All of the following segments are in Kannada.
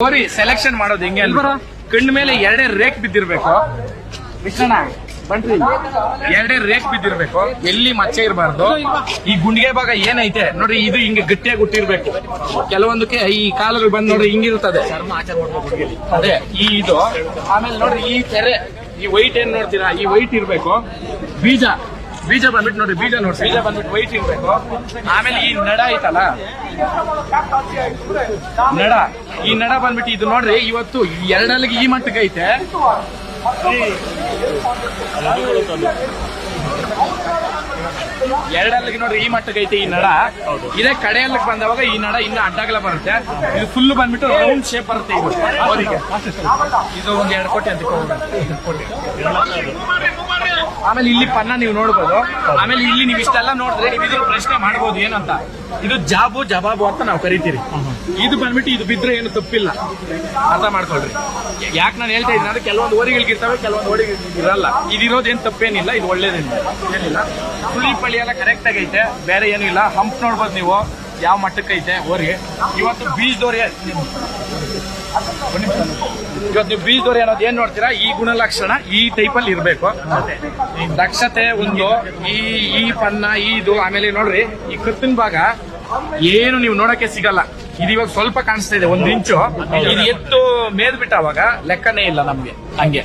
ಹೋರಿ ಸೆಲೆಕ್ಷನ್ ಮಾಡೋದು ಹೆಂಗೆ ಅಂದ್ರೆ ಕಣ್ಣು ಮೇಲೆ ಎರಡೇ ರೇಕ್ ಬಿದ್ದಿರ್ಬೇಕು. ಮಿಶ್ರಣ ಬನ್ರಿ. ಎರಡೇ ರೇಕ್ ಬಿದ್ದಿರ್ಬೇಕು. ಎಲ್ಲಿ ಮಚ್ಚೆ ಇರಬಾರ್ದು? ಈ ಗುಂಡಿಗೆ ಭಾಗ ಏನೈತೆ? ನೋಡ್ರಿ ಇದು ಹಿಂಗೆ ಗಟ್ಟಿಯಾಗಿ ಹುಟ್ಟಿರ್ಬೇಕು. ಕೆಲವೊಂದಕ್ಕೆ ಈ ಕಾಲುಗಳು ಬಂದ್ ನೋಡ್ರಿ ಹಿಂಗಿರ್ತದೆ ಅದೇ ಈ ಇದು. ಆಮೇಲೆ ನೋಡ್ರಿ ಈ ತೆರೆ ಈ ವೈಟ್ ಏನ್ ನೋಡ್ತೀರಾ? ಈ ವೈಟ್ ಇರ್ಬೇಕು. ಬೀಜ. ಬೀಜ ಬಂದ್ಬಿಟ್ಟು ನೋಡಿ ಬೀಜ ನೋಡಿ ಬೀಜ ಬಂದ್ಬಿಟ್ಟು ವೈಟ್ ಇರ್ಬೇಕು ಆಮೇಲೆ ಈ ನಡ ಐತಲ್ಲ? ನಡ. ಈ ನಡ ಬಂದ್ಬಿಟ್ಟು ಇದು ನೋಡ್ರಿ ಇವತ್ತು ಎರಡಲ್ಲಿಗೆ ಈ ಮಟ್ಟಕ್ಕೆ ಐತೆ. ಎರಡಲ್ಲಿಗೆ ನೋಡ್ರಿ ಈ ಮಟ್ಟಕ್ಕೆ ಐತೆ ಈ ನಡ. ಇದೇ ಕಡೆಯಲ್ಲಿ ಬಂದವಾಗ ಈ ನಡ ಇನ್ನು ಅಡ್ಡಗಲ ಬರುತ್ತೆ. ಇದು ಫುಲ್ ಬಂದ್ಬಿಟ್ಟು ರೌಂಡ್ ಶೇಪ್ ಬರುತ್ತೆ ಇದು. ಅವರಿಗೆ ಇದು ಒಂದ್ ಎರಡು ಕೋಟಿ ಅಂತ ಆಮೇಲೆ ಇಲ್ಲಿ ಪನ್ನ ನೀವು ನೋಡ್ಬೋದು. ಆಮೇಲೆ ಇಲ್ಲಿ ನೀವು ಇಷ್ಟೆಲ್ಲ ನೋಡಿದ್ರೆ ನೀವು ಇದ್ರ ಪ್ರಶ್ನೆ ಮಾಡ್ಬೋದು ಏನಂತ ಇದು ಜಾಬು ಜವಾಬು ಅಂತ ನಾವು ಕರಿತೀರಿ. ಇದು ಬಂದ್ಬಿಟ್ಟು ಇದು ಬಿದ್ರೆ ಏನು ತಪ್ಪಿಲ್ಲ. ಅರ್ಥ ಮಾಡ್ಕೊಳ್ರಿ. ಯಾಕೆ ನಾನು ಹೇಳ್ತಾ ಇದ್ದೀನಿ ಅಂದ್ರೆ ಕೆಲವೊಂದು ಓರಿಗಳಿಗೆ ಇರ್ತವೆ ಕೆಲವೊಂದು ಓರಿಗಳಿಗೆ ಇರಲ್ಲ ಇದಿರೋದೇನು ತಪ್ಪೇನಿಲ್ಲ ಇದು ಒಳ್ಳೇದೇನಿಲ್ಲ ಏನಿಲ್ಲ. ಸುಳಿ ಪಳಿ ಎಲ್ಲ ಕರೆಕ್ಟ್ ಆಗೈತೆ, ಬೇರೆ ಏನೂ ಇಲ್ಲ. ಹಂಪ್ ನೋಡ್ಬೋದು ನೀವು. ಯಾವ ಮಟ್ಟಕ್ಕೆ ಐತೆ? ಹೋರಿಗೆ. ಇವತ್ತು ಬೀಜದವ್ರಿ ಇವತ್ತು ನೀವು ಬೀಜದವ್ರಿ ಅನ್ನೋದು ಏನ್ ನೋಡ್ತೀರಾ? ಈ ಗುಣಲಕ್ಷಣ ಈ ಟೈಪಲ್ಲಿ ಇರಬೇಕು. ದಕ್ಷತೆ ಒಂದು, ಈ ಈ ಪನ್ನ ಈ ಇದು, ಆಮೇಲೆ ನೋಡ್ರಿ, ಈ ಕತ್ತಿನ ಭಾಗ ಏನು ನೀವು ನೋಡಕ್ಕೆ ಸಿಗಲ್ಲ. ಇದು ಇವಾಗ ಸ್ವಲ್ಪ ಕಾಣಿಸ್ತಾ ಇದೆ, ಒಂದು ಇಂಚು. ಇದು ಎತ್ತು ಮೇದ್ಬಿಟ್ಟ ಅವಾಗ ಲೆಕ್ಕನೇ ಇಲ್ಲ ನಮ್ಗೆ, ಹಂಗೆ.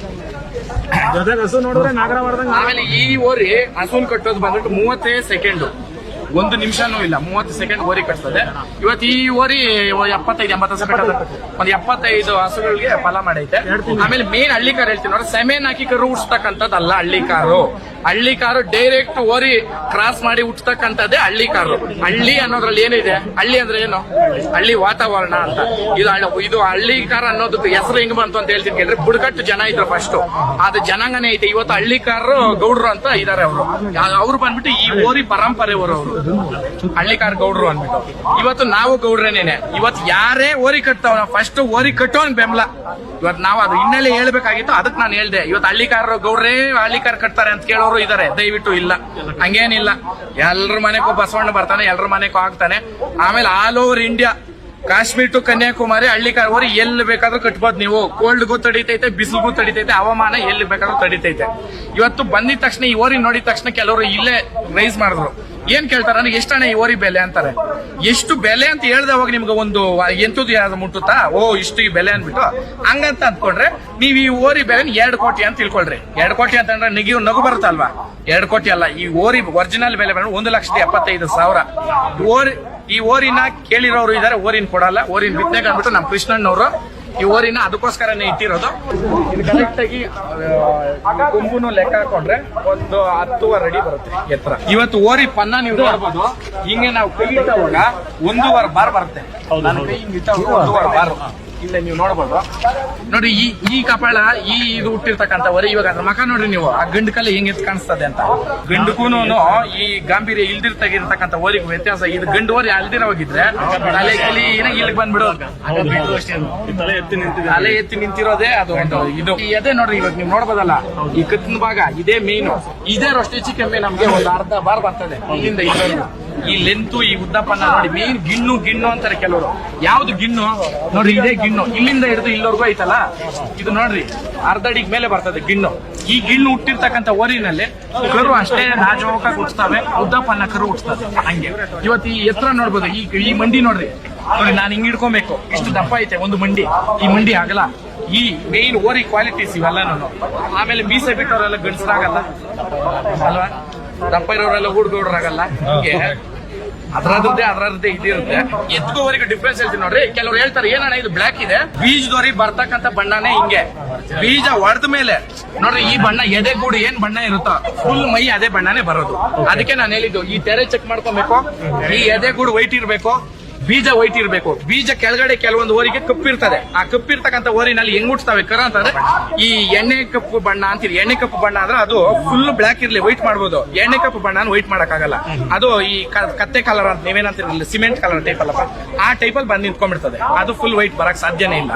ಜೊತೆಗೆ ಹಸು ನೋಡಿದ್ರೆ ನಾಗರ ಮಾಡ್ದಂಗ ಆಮೇಲೆ ಈ ಓರಿ ಹಸುನ್ ಕಟ್ಟೋದು ಬಂದ್ಬಿಟ್ಟು ಮೂವತ್ತೇ ಸೆಕೆಂಡ್. ಒಂದು ನಿಮಿಷನೂ ಇಲ್ಲ ಮೂವತ್ತು ಸೆಕೆಂಡ್ ಓರಿ ಕಟ್ತದೆ. ಇವತ್ತು ಈ ಓರಿ ಎಪ್ಪತ್ತೈದು ಎಂಬತ್ತು ಹಸು ಕಟ್ಟದ ಒಂದು ಎಪ್ಪತ್ತೈದು ಹಸುಗಳಿಗೆ ಫಲ ಮಾಡೈತೆ. ಆಮೇಲೆ ಮೇನ್ ಹಳ್ಳಿ ಕಾರ್ ಹೇಳ್ತೀನಿ ನೋಡ್ರಿ ಸೆಮೆನ್ ಹಾಕಿ ಕರು ಉಡ್ಸ್ತಕ್ಕಂಥದ್ದಲ್ಲ ಹಳ್ಳಿ ಕಾರು ಹಳ್ಳಿ ಕಾರು ಡೈರೆಕ್ಟ್ ಓರಿ ಕ್ರಾಸ್ ಮಾಡಿ ಹುಟ್ಟತಕ್ಕಂಥದ್ದೇ ಹಳ್ಳಿ ಕಾರು. ಹಳ್ಳಿ ಅನ್ನೋದ್ರಲ್ಲಿ ಏನಿದೆ? ಹಳ್ಳಿ ಅಂದ್ರೆ ಏನು? ಹಳ್ಳಿ ವಾತಾವರಣ ಅಂತ. ಇದು ಇದು ಹಳ್ಳಿ ಕಾರ್ ಅನ್ನೋದಕ್ಕೆ ಹೆಸರು ಹೆಂಗ್ ಬಂತು ಅಂತ ಹೇಳ್ತೀನಿ ಕೇಳಿದ್ರೆ ಬುಡಕಟ್ಟು ಜನ ಇದ್ರು ಫಸ್ಟ್ ಅದು ಜನಾಂಗನೇ ಐತೆ. ಇವತ್ತು ಹಳ್ಳಿ ಕಾರು ಗೌಡ್ರು ಅಂತ ಇದಾರೆ ಅವರು. ಅವ್ರು ಬಂದ್ಬಿಟ್ಟು ಈ ಓರಿ ಪರಂಪರೆ ಅವರು ಅವರು. ಹಳ್ಳಿ ಕಾರ್ ಗೌಡ್ರು ಅಂದ್ಬಿಟ್ಟು. ಇವತ್ತು ನಾವು ಗೌಡ್ರೇನೇನೆ. ಇವತ್ತು ಯಾರೇ ಓರಿ ಕಟ್ತಾವ ಫಸ್ಟ್ ಓರಿ ಕಟ್ಟೋನ್ ಬೆಂಬಲ. ಇವತ್ತು ನಾವು ಅದು ಹಿನ್ನೆಲೆ ಹೇಳ್ಬೇಕಾಗಿತ್ತು, ಅದಕ್ಕೆ ನಾನು ಹೇಳ್ದೆ. ಇವತ್ತು ಹಳ್ಳಿ ಕಾರ್ ಗೌಡ್ರೇ ಹಳ್ಳಿ ಕಾರ್ ಕಟ್ತಾರೆ ಅಂತ ಕೇಳೋರು ಇದಾರೆ, ದಯವಿಟ್ಟು ಇಲ್ಲ. ಹಂಗೇನಿಲ್ಲ. ಎಲ್ರ ಮನೆಗೂ ಬಸವಣ್ಣ ಬರ್ತಾನೆ, ಎಲ್ರ ಮನೆಗೂ ಆಗ್ತಾನೆ. ಆಮೇಲೆ all over India, Kashmir to Kanyakumari ಹಳ್ಳಿ ಕಾರ್ ಎಲ್ಲಿ ಬೇಕಾದ್ರೂ ಕಟ್ಬೋದು ನೀವು. ಕೋಲ್ಡ್ಗೂ ತಡಿತೈತೆ, ಬಿಸಿಲ್ಗೂ ತಡಿತೈತೆ, ಹವಾಮಾನ ಎಲ್ಲಿ ಬೇಕಾದ್ರೂ ತಡಿತೈತೆ. ಇವತ್ತು ಬಂದಿದ ತಕ್ಷಣ ಈ ಓರಿ ನೋಡಿದ ತಕ್ಷಣ ಕೆಲವರು ಇಲ್ಲೇ ರೈಸ್ ಮಾಡಿದ್ರು. ಏನ್ ಕೇಳ್ತಾರ? ನನಗೆ ಎಷ್ಟಣ್ಣ ಈ ಓರಿ ಬೆಲೆ ಅಂತಾರೆ? ಎಷ್ಟು ಬೆಲೆ ಅಂತ ಹೇಳ್ದವಾಗ ನಿಮ್ಗೆ ಒಂದು ಎಂತದ್ದು ಯಾವ್ದು ಮುಟ್ಟುತ್ತಾ? ಓ ಇಷ್ಟು ಈ ಬೆಲೆ ಅಂದ್ಬಿಟ್ಟು. ಹಂಗಂತ ಅಂದ್ಕೊಂಡ್ರೆ, ನೀವು ಈ ಓರಿ ಬೆಲೆ ಎರಡು ಕೋಟಿ ಅಂತ ತಿಳ್ಕೊಳ್ರಿ. ಎರಡು ಕೋಟಿ ಅಂತಂದ್ರೆ ನಿಗಿ ನಗು ಬರುತ್ತಲ್ವಾ? ಎರಡು ಕೋಟಿ ಅಲ್ಲ, ಈ ಓರಿ ಒರಿಜಿನಲ್ ಬೆಲೆ ಬಂದ್ರೆ ಒಂದು ಲಕ್ಷದ ಎಪ್ಪತ್ತೈದು ಸಾವಿರ. ಓರಿ ಈ ಓರಿನ ಕೇಳಿರೋರು ಇದಾರೆ, ಓರಿನ ಕೊಡಲ್ಲ, ಓರಿನ ಬಿತ್ತನೆ ಅಂದ್ಬಿಟ್ಟು ನಮ್ಮ ಕೃಷ್ಣಣ್ಣವರು ಈ ಓರಿನ ಅದಕ್ಕೋಸ್ಕರನೇ ಇಟ್ಟಿರೋದು. ಇದು ಕರೆಕ್ಟ್ ಆಗಿ ಲೆಕ್ಕ ಹಾಕೊಂಡ್ರೆ ಒಂದು ಹತ್ತುವರೆ ರೆಡಿ ಬರುತ್ತೆ ಎತ್ತರ. ಇವತ್ತು ಓರಿ ಪನ್ನ ನೀವು ನೋಡ್ಬೋದು. ಹಿಂಗೆ ನಾವು ಕೈ ಇಟ್ಟವಾಗ ಒಂದೂವರೆ ಬಾರ್ ಬರುತ್ತೆ. ನನ್ನ ಕೈ ಹಿಂಗೆ ಇಟ್ಟವಾಗ ಒಂದೂವರೆ ಬಾರ್. ಇಲ್ಲ ನೀವು ನೋಡ್ಬೋದು. ನೋಡಿ, ಈ ಈ ಕಪಾಳ, ಈ ಇದು ಹುಟ್ಟಿರ್ತಕ್ಕಂಥ ವರಿ ಇವಾಗ ಅದ್ರ ಮಕ ನೋಡ್ರಿ ನೀವು. ಆ ಗಂಡು ಕಲೆ ಹೆಂಗ್ ಕಾಣಿಸ್ತದೆ ಅಂತ. ಗಂಡುಕೂನು ಈ ಗಾಂಭೀರ್ಯ ಇಲ್ದಿರ್ತಕ್ಕಂಥ ಓರಿಗೆ ವ್ಯತ್ಯಾಸ. ಇದು ಗಂಡು ಓರಿ ಅಲ್ದಿರ ಹೋಗಿದ್ರೆ ತಲೆ ಕಲಿ ಇಲ್ಲಿಗೆ ಬಂದ್ಬಿಡೋದು ತಲೆ ಎತ್ತಿ ನಿಂತಿದೆ ತಲೆ ಎತ್ತಿ ನಿಂತಿರೋದೇ ಅದು ಇದು. ಅದೇ ನೋಡ್ರಿ, ಇವಾಗ ನೀವು ನೋಡ್ಬೋದಲ್ಲ, ಈ ಕತ್ತಿನ ಭಾಗ ಇದೇ ಮೀನು ಇದೇ ರೊಟ್ಟಿ ಚಿಕನ್ ನಮ್ಗೆ ಒಂದು ಅರ್ಧ ಬಾರ್ ಬರ್ತದೆ ಇಲ್ಲಿಂದ. ಈ ಲೆಂತು ಈ ಉದ್ದಪ್ಪನ ನೋಡಿ ಮೇನ್ ಗಿಣ್ಣು ಗಿಣ್ಣು ಅಂತಾರೆ ಕೆಲವರು. ಯಾವ್ದು ಗಿಣ್ಣು? ನೋಡ್ರಿ, ಇದೇ ಗಿಣ್ಣು. ಇಲ್ಲಿಂದ ಹಿಡಿದು ಇಲ್ಲಿವರೆಗೂ ಐತಲ್ಲ? ಇದು ನೋಡ್ರಿ ಅರ್ಧ ಅಡಿಗೆ ಮೇಲೆ ಬರ್ತದೆ ಗಿಣ್ಣು. ಈ ಗಿಣ್ಣು ಹುಟ್ಟಿರ್ತಕ್ಕಂಥ ಓರಿನಲ್ಲಿ ಕರು ಅಷ್ಟೇ ನಾಜೂಕಾಗಿ ಹುಟ್ಟಿಸ್ತವೆ ಉದ್ದಪ್ಪನ್ನ ಕರು ಹುಟ್ಟಿಸ್ತದೆ ಹಂಗೆ. ಇವತ್ತು ಈ ಎತ್ತರ ನೋಡ್ಬೋದು, ಈ ಈ ಮಂಡಿ ನೋಡ್ರಿ. ನೋಡಿ, ನಾನು ಹಿಂಗ್ ಹಿಡ್ಕೊಬೇಕು. ಇಷ್ಟು ದಪ್ಪ ಐತೆ, ಒಂದು ಮಂಡಿ. ಈ ಮಂಡಿ ಆಗಲ್ಲ. ಈ ಮೇನ್ ಓರಿ ಕ್ವಾಲಿಟೀಸ್ ಇವೆಲ್ಲ ನಾನು. ಆಮೇಲೆ ಮೀಸೆ ಬಿಟ್ಟವರೆಲ್ಲ ಗಂಡಸರಾಗಲ್ಲ? ಅಲ್ವಾ? ದಪ್ಪ ಇರೋರೆಲ್ಲ ಹುಡುಗರಾಗಲ್ಲ ಹಿಂಗೆ ಅದ್ರದ್ದೇ ಅದ್ರದ್ದೇ ಇದಿರುತ್ತೆ. ಎತ್ಕೋವರೆಗೆ ಡಿಫ್ರೆನ್ಸ್ ಹೇಳ್ತೀನಿ ನೋಡ್ರಿ. ಕೆಲವ್ರು ಹೇಳ್ತಾರೆ ಏನಣ್ಣ ಇದು ಬ್ಲಾಕ್ ಇದೆ? ಬೀಜದವ್ರಿ ಬರ್ತಕ್ಕಂತ ಬಣ್ಣನೇ ಹಿಂಗೆ. ಬೀಜ ಹೊಡೆದ ಮೇಲೆ ನೋಡ್ರಿ ಈ ಬಣ್ಣ ಎದೆಗೂಡು ಏನ್ ಬಣ್ಣ ಇರುತ್ತೋ ಫುಲ್ ಮೈ ಅದೇ ಬಣ್ಣನೇ ಬರೋದು. ಅದಕ್ಕೆ ನಾನು ಹೇಳಿದ್ದು ಈ ತೆರೆ ಚೆಕ್ ಮಾಡ್ಕೊಬೇಕು. ಈ ಎದೆಗೂಡು ವೈಟ್ ಇರ್ಬೇಕು. ಬೀಜ ವೈಟ್ ಇರಬೇಕು. ಬೀಜ ಕೆಳಗಡೆ ಕೆಲವೊಂದು ಓರಿಗೆ ಕಪ್ಪಿರ್ತದೆ ಆ ಕಪ್ಪಿರ್ತಕ್ಕಂಥ ಓರಿನಲ್ಲಿ ಹೆಂಗ್ ಮುಟ್ಸ್ತಾವೆ ಕರ ಅಂತಂದ್ರೆ ಈ ಎಣ್ಣೆ ಕಪ್ಪು ಬಣ್ಣ ಅಂತೀರಿ, ಎಣ್ಣೆ ಕಪ್ಪು ಬಣ್ಣ ಅಂದ್ರೆ ಅದು ಫುಲ್ ಬ್ಲಾಕ್ ಇರ್ಲಿ ವೈಟ್ ಮಾಡ್ಬೋದು. ಎಣ್ಣೆ ಕಪ್ಪು ಬಣ್ಣ ವೈಟ್ ಮಾಡಕ್ಕಾಗಲ್ಲ. ಅದು ಈ ಕತ್ತೆ ಕಲರ್ ಅಂತ, ನೀವೇನಂತೀರಲ್ಲ ಸಿಮೆಂಟ್ ಕಲರ್ ಟೈಪ್ ಅಲ್ಲಪ್ಪ? ಆ ಟೈಪಲ್ಲಿ ಬಂದು ನಿಂತ್ಕೊಂಡ್ಬಿಡ್ತದೆ. ಅದು ಫುಲ್ ವೈಟ್ ಬರಕ್ ಸಾಧ್ಯನೇ ಇಲ್ಲ.